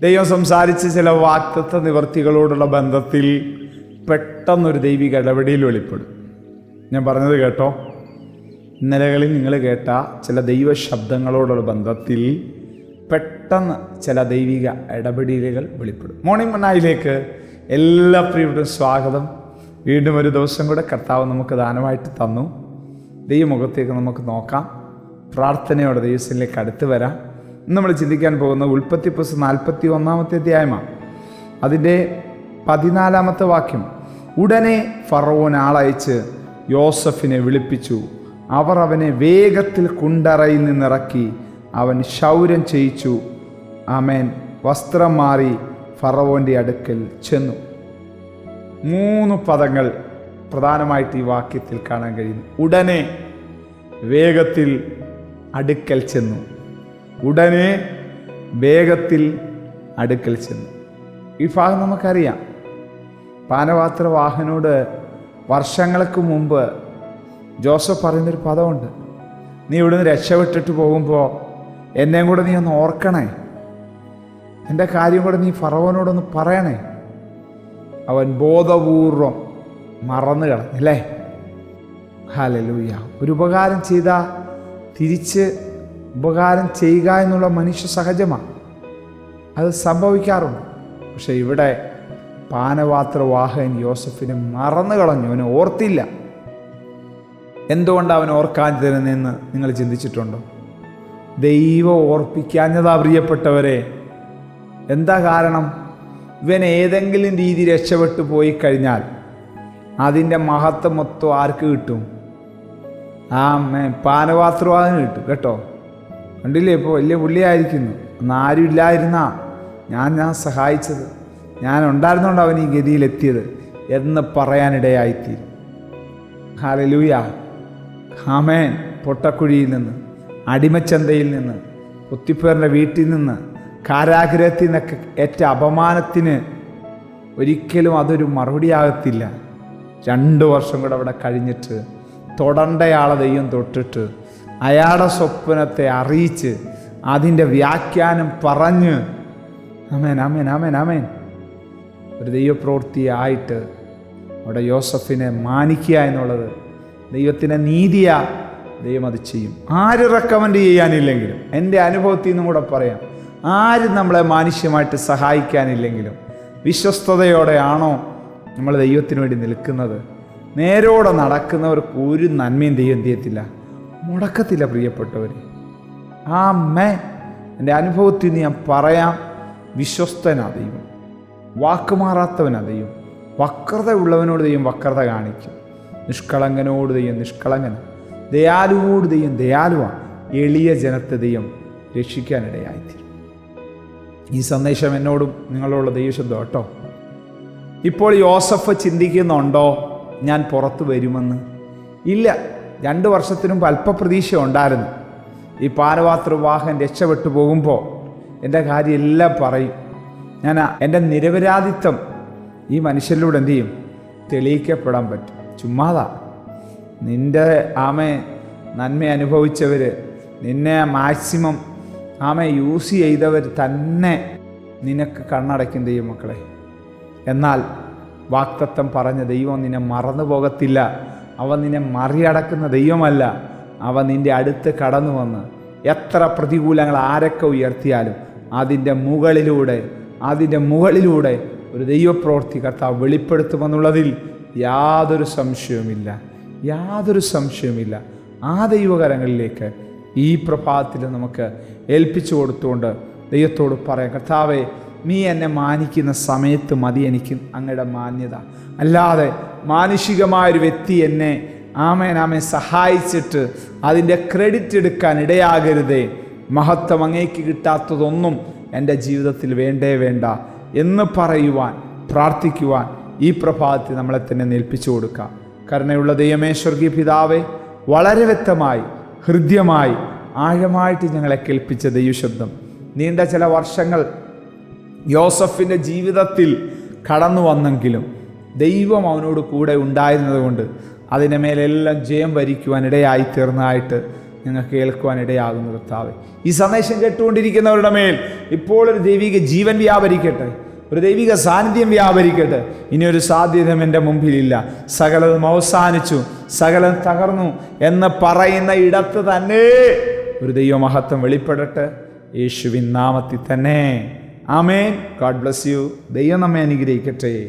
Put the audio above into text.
ദൈവം സംസാരിച്ച ചില വാക്തത്വ നിവർത്തികളോടുള്ള ബന്ധത്തിൽ പെട്ടെന്നൊരു ദൈവിക ഇടപെടിയിൽ വെളിപ്പെടും. ഞാൻ പറഞ്ഞത് കേട്ടോ? ഇന്നലകളിൽ നിങ്ങൾ കേട്ട ചില ദൈവ ശബ്ദങ്ങളോടുള്ള ബന്ധത്തിൽ പെട്ടെന്ന് ചില ദൈവിക ഇടപെടലുകൾ വെളിപ്പെടും. മോർണിംഗ് മണ്ണായിലേക്ക് എല്ലാ പ്രിയപ്പെട്ടരും സ്വാഗതം. വീണ്ടും ഒരു ദിവസം കൂടെ കർത്താവ് നമുക്ക് ദാനമായിട്ട് തന്നു. ദൈവമുഖത്തേക്ക് നമുക്ക് നോക്കാം. പ്രാർത്ഥനയോടെ ദൈവത്തിലേക്ക് അടുത്ത് വരാം. നമ്മൾ ചിന്തിക്കാൻ പോകുന്ന ഉൽപ്പത്തി പുസ്തകം നാൽപ്പത്തി ഒന്നാമത്തെ അധ്യായമാണ്. അതിന്റെ പതിനാലാമത്തെ വാക്യം ഉടനെ ഫറവോൻ ആളയച്ച് യോസഫിനെ വിളിപ്പിച്ചു. അവർ അവനെ വേഗത്തിൽ കുണ്ടറയിൽ നിന്നിറക്കി. അവൻ ശൗര്യം ചെയ്യിച്ചു. ആമേൻ. വസ്ത്രം മാറി ഫറവോന്റെ അടുക്കൽ ചെന്നു. മൂന്ന് പദങ്ങൾ പ്രധാനമായിട്ട് ഈ വാക്യത്തിൽ കാണാൻ കഴിയുന്നു. ഉടനെ വേഗത്തിൽ അടുക്കൽ ചെന്നു. ഉടനെ വേഗത്തിൽ അടുക്കൽ ചെന്നു. ഈ ഭാഗം നമുക്കറിയാം. പാനപാത്ര വാഹനോട് വർഷങ്ങൾക്ക് മുമ്പ് ജോസഫ് പറയുന്നൊരു പദമുണ്ട്. നീ ഇവിടുന്ന് രക്ഷപ്പെട്ടിട്ട് പോകുമ്പോൾ എന്നെയും കൂടെ നീ ഒന്ന് ഓർക്കണേ. എന്റെ കാര്യം കൂടെ നീ ഫറവനോടൊന്ന് പറയണേ. അവൻ ബോധപൂർവം മറന്നു കളഞ്ഞല്ലേ ഹാലലൂയ ഒരു ഉപകാരം ചെയ്ത തിരിച്ച് ഉപകാരം ചെയ്യുക എന്നുള്ള മനുഷ്യ സഹജമാണ്. അത് സംഭവിക്കാറുണ്ട്. പക്ഷെ ഇവിടെ പാനപാത്ര വാഹകൻ യോസഫിനെ മറന്നു കളഞ്ഞു. അവനെ ഓർത്തില്ല. എന്തുകൊണ്ട് അവൻ ഓർക്കാഞ്ഞതെന്ന് നിങ്ങൾ ചിന്തിച്ചിട്ടുണ്ടോ? ദൈവം ഓർപ്പിക്കാഞ്ഞതാ പ്രിയപ്പെട്ടവരെ. എന്താ കാരണം? ഇവൻ ഏതെങ്കിലും രീതി രക്ഷപ്പെട്ടു പോയി കഴിഞ്ഞാൽ അതിന്റെ മഹത്വം മൊത്തം ആർക്ക് കിട്ടും? ആ പാനപാത്രവാഹന് കിട്ടും. കേട്ടോ? കണ്ടില്ലേ ഇപ്പോൾ വലിയ പുള്ളിയായിരിക്കുന്നു. അന്ന് ആരും ഇല്ലായിരുന്നാ. ഞാൻ ഞാൻ സഹായിച്ചത്. ഞാൻ ഉണ്ടായിരുന്നോണ്ട് അവൻ ഈ ഗതിയിലെത്തിയത്. എന്ന് പറയാനിടയായിത്തീരും. ഹാലലൂയ ഹാമേൻ പൊട്ടക്കുഴിയിൽ നിന്ന് അടിമച്ചന്തയിൽ നിന്ന് കുത്തിപ്പേറിന്റെ വീട്ടിൽ നിന്ന് കാരാഗ്രഹത്തിൽ നിന്നൊക്കെ ഏറ്റ അപമാനത്തിന് ഒരിക്കലും അതൊരു മറുപടിയാകത്തില്ല. രണ്ട് വർഷം കൂടെ അവിടെ കഴിഞ്ഞിട്ട് തൊടണ്ടയാളെ ദൈവം തൊട്ടിട്ട് അയാളുടെ സ്വപ്നത്തെ അറിയിച്ച് അതിന്റെ വ്യാഖ്യാനം പറഞ്ഞ് അമേൻ അമേൻ അമേൻ അമേൻ ഒരു ദൈവപ്രവൃത്തിയായിട്ട് അവിടെ യോസഫിനെ മാനിക്കുക എന്നുള്ളത് ദൈവത്തിന്റെ നീതിയാ. ദൈവം അത് ചെയ്യും. ആര് റെക്കമെൻഡ് ചെയ്യാനില്ലെങ്കിലും എന്റെ അനുഭവത്തിൽ നിന്നും കൂടെ പറയാം. ആര് നമ്മളെ മാനുഷ്യമായിട്ട് സഹായിക്കാനില്ലെങ്കിലും വിശ്വസ്തയോടെയാണോ നമ്മൾ ദൈവത്തിന് വേണ്ടി നിൽക്കുന്നത്? നേരോടെ നടക്കുന്നവർക്ക് ഒരു നന്മയും ദൈവം ചെയ്യത്തില്ല? മുടക്കത്തില്ല പ്രിയപ്പെട്ടവർ ആ മേ എന്റെ അനുഭവത്തിൽ നിന്ന് ഞാൻ പറയാം വിശ്വസ്തനാ ദൈവം. വാക്കുമാറാത്തവനാ ദൈവം. വക്രത ഉള്ളവനോട് ദൈവം വക്രത കാണിക്കും. നിഷ്കളങ്കനോട് ദൈവം നിഷ്കളങ്കന ദയാലുവോട് ദൈവം ദയാലുവാ. എളിയ ജനത്തെ ദൈവം രക്ഷിക്കാനിടയായിത്തീരും. ഈ സന്ദേശം എന്നോടും നിങ്ങളോടുള്ള ദൈവശബ്ദം കേട്ടോ. ഇപ്പോൾ യോസഫ് ചിന്തിക്കുന്നുണ്ടോ ഞാൻ പുറത്തു വരുമെന്ന്? ഇല്ല. രണ്ട് വർഷത്തിനും അല്പപ്രതീക്ഷ ഉണ്ടായിരുന്നു ഈ പാനപാത്ര വിവാഹം രക്ഷപ്പെട്ടു പോകുമ്പോൾ എന്റെ കാര്യം എല്ലാം പറയും. ഞാൻ എന്റെ നിരപരാധിത്വം ഈ മനുഷ്യരിലൂടെ എന്തു ചെയ്യും? തെളിയിക്കപ്പെടാൻ പറ്റും. ചുമ്മാതാ. നിന്റെ ആമ നന്മ അനുഭവിച്ചവർ നിന്നെ മാക്സിമം ആമ യൂസ് ചെയ്തവർ തന്നെ നിനക്ക് കണ്ണടയ്ക്കും ചെയ്യും മക്കളെ. എന്നാൽ വാക്തത്വം പറഞ്ഞ ദൈവം നിന്നെ മറന്നു പോകത്തില്ല അവൻ നിന്നെ മറികടക്കുന്ന ദൈവമല്ല. അവ നിന്റെ അടുത്ത് കടന്നു വന്ന് എത്ര പ്രതികൂലങ്ങൾ ആരൊക്കെ ഉയർത്തിയാലും അതിന്റെ മുകളിലൂടെ അതിന്റെ മുകളിലൂടെ ഒരു ദൈവപ്രവൃത്തി കർത്താവ് വെളിപ്പെടുത്തുമെന്നുള്ളതിൽ യാതൊരു സംശയവുമില്ല. യാതൊരു സംശയവുമില്ല. ആ ദൈവകരങ്ങളിലേക്ക് ഈ പ്രഭാതത്തിൽ നമുക്ക് ഏൽപ്പിച്ചു കൊടുത്തുകൊണ്ട് ദൈവത്തോട് പറയാം കർത്താവെ നീ എന്നെ മാനിക്കുന്ന സമയത്ത് മതി എനിക്ക് അങ്ങയുടെ മാന്യത. അല്ലാതെ മാനുഷികമായൊരു വ്യക്തി എന്നെ ആമേൻ സഹായിച്ചിട്ട് അതിന്റെ ക്രെഡിറ്റ് എടുക്കാൻ ഇടയാകരുതേ. മഹത്വം അങ്ങേക്ക് കിട്ടാത്തതൊന്നും എന്റെ ജീവിതത്തിൽ വേണ്ടേ വേണ്ട എന്ന് പറയുവാൻ പ്രാർത്ഥിക്കുവാൻ ഈ പ്രഭാതത്തിൽ നമ്മളെ തന്നെ നേൽപ്പിച്ചു കൊടുക്കാം. കരുണയുള്ള ദൈവമേ സ്വർഗീയ പിതാവേ വളരെ വ്യക്തമായി ഹൃദ്യമായി ആഴമായിട്ട് ഞങ്ങളെ കേൾപ്പിച്ച ദൈവശബ്ദം. നീണ്ട ചില വർഷങ്ങൾ യോസഫിന്റെ ജീവിതത്തിൽ കടന്നു വന്നെങ്കിലും ദൈവം അവനോട് കൂടെ ഉണ്ടായിരുന്നതുകൊണ്ട് അതിന്റെ മേലെല്ലാം ജയം വരിക്കുവാൻ ഇടയായി തീർന്നതായിട്ട് ഞങ്ങൾ കേൾക്കുവാനിടയാകുന്നു കർത്താവ്. ഈ സന്ദേശം കേട്ടുകൊണ്ടിരിക്കുന്നവരുടെ മേൽ ഇപ്പോൾ ഒരു ദൈവിക ജീവൻ വ്യാപരിക്കട്ടെ. ഒരു ദൈവിക സാന്നിധ്യം വ്യാപരിക്കട്ടെ. ഇനി ഒരു സാധ്യത എന്റെ മുമ്പിലില്ല. സകലതും അവസാനിച്ചു. സകലം തകർന്നു എന്ന് പറയുന്ന ഇടത്ത് തന്നെ ഒരു ദൈവമഹത്വം വെളിപ്പെടട്ടെ. യേശുവിൻ നാമത്തിൽ തന്നെ. ആമേൻ. ഗാഡ് ബ്ലസ് യു ദൈവം നമ്മെ അനുഗ്രഹിക്കട്ടെ.